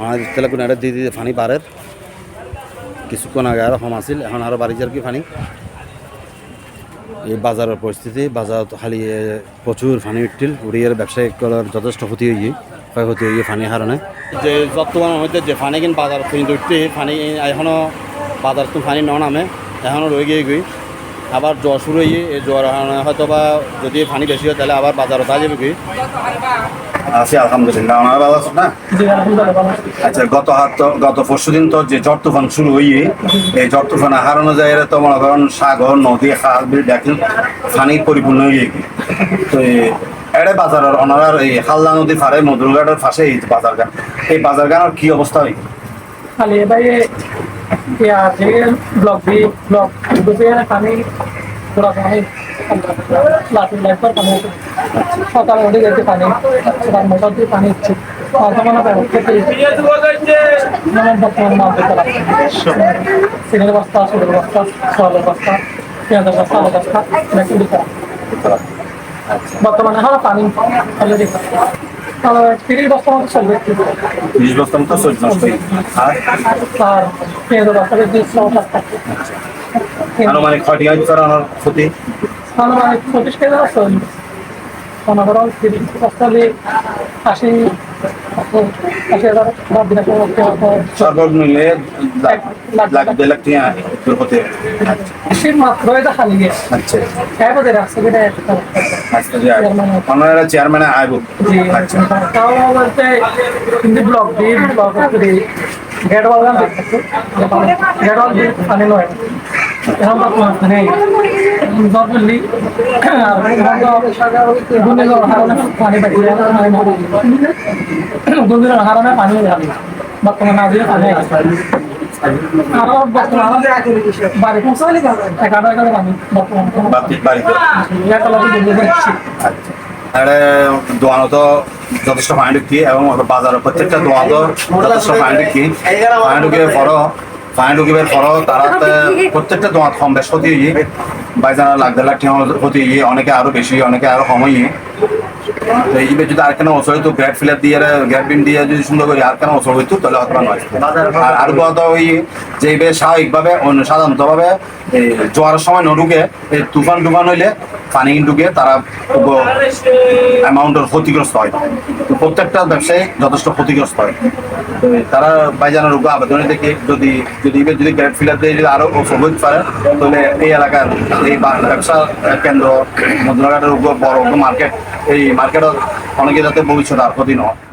আমার তেলে কোনো একটা দিয়ে দিয়ে ফানি পারের কিছুক্ষণ আগে আরও কম আছিল, এখন আরও বাড়ি যার কি ফানি। এই বাজারের পরিস্থিতি বাজার খালি প্রচুর ফানি উঠিল উড়িয়ে ব্যবসায়ী যথেষ্ট ক্ষতি হয়ে গিয়ে ক্ষয়ক্ষতি হয়ে গিয়ে ফানির কারণে যে বর্তমান হইতে যে ফানি কিন বাজার কিন্তু উঠতে ফানি এখনও বাজার তো ফানি ন নামে এখনও রয়ে গিয়ে গই আবার জ্বর শুরু হয়ে, এই জ্বর হয়তো বা যদি ফানি বেশি হয় তাহলে আবার বাজারত আ যাবে গই আছি, আলহামদুলিল্লাহ। আমার ভালো আছেন না? আছি। আচ্ছা গত হাত গত পরশু দিন তো যে ঝড় তুফান শুরু হইয়ে, এই ঝড় তুফান হারানো যায় তো মনে করেন সাগর, নদী, খাল, বিল, দেখেন পানি পরিপূর্ণ হয়ে তো এড়ে বাজারের অনারার এই হাল্লা নদী ফারে মধুরঘাটের পাশে এই বাজার গান এই বাজার গানের কি অবস্থা হয়? খালি এবারে ব্লক ব্লক পানি পুরো পানি লাঠি লাইফার পানি আছে। সকালে উঠে গেছে পানি সকাল মোটর দিয়ে পানি হচ্ছে বর্তমানে মানে দিতে লাগছে বস্তা সুরের বস্তা বস্তা পেঁয়াজের বস্তা আলু বস্তা হ্যাঁ পানি অলরেডি তিরিশ বস্তা মতো চলবে বিশ বস্তার মতো আর পেঁয়াজের দুই টাকা আনুমানিক ক্ষয়টি হয় স্যার আমার ক্ষতি? আনুমানিক পঁচিশ কেজি আছে। মনে করো তিরিশ বস্তা দিয়ে আশি টাকা আচ্ছা। যে আইব আচ্ছা। তাও বলতে কিন্তু ব্লক দিয়ে block gate wall gate wall দিয়ে পানি নয়। বাড়ি বাড়ি দোয়ানো তো যথেষ্ট পানি ঢুকি এবং বাজারের প্রত্যেকটা দোয়া তো যথেষ্ট পানি ঢুকি পানি ঢুকিয়ে পরও পানি ঢুকিবার পরও তারা প্রত্যেকটা দোয়া কম বেশ ক্ষতি হয়ে বাইজানা লাখ দেড় লাখ ক্ষতি হয়ে অনেকে আরও বেশি, অনেকে আরও কম হয়ে তো যদি দিয়ে দিয়ে যদি সুন্দর হইতো, তাহলে আর ওই যে স্বাভাবিকভাবে সাধারণতভাবে জোয়ারের সময় এই তুফান টুফান হইলে পানি ঢুকে তারা অ্যামাউন্টের ক্ষতিগ্রস্ত হয়। তো প্রত্যেকটা ব্যবসায়ী যথেষ্ট ক্ষতিগ্রস্ত হয়। তারা বাইজানের উপর আবেদনে থেকে যদি যদি যদি গ্রেড ফিলার দিয়ে যদি আরও সবুজ পারে, তাহলে এই এলাকার এই ব্যবসা কেন্দ্র মধ্যঘাটের উপর বড় মার্কেট এই মার্কেটত অনেকে যাতে ভবিষ্যতে আর ক্ষতি নয়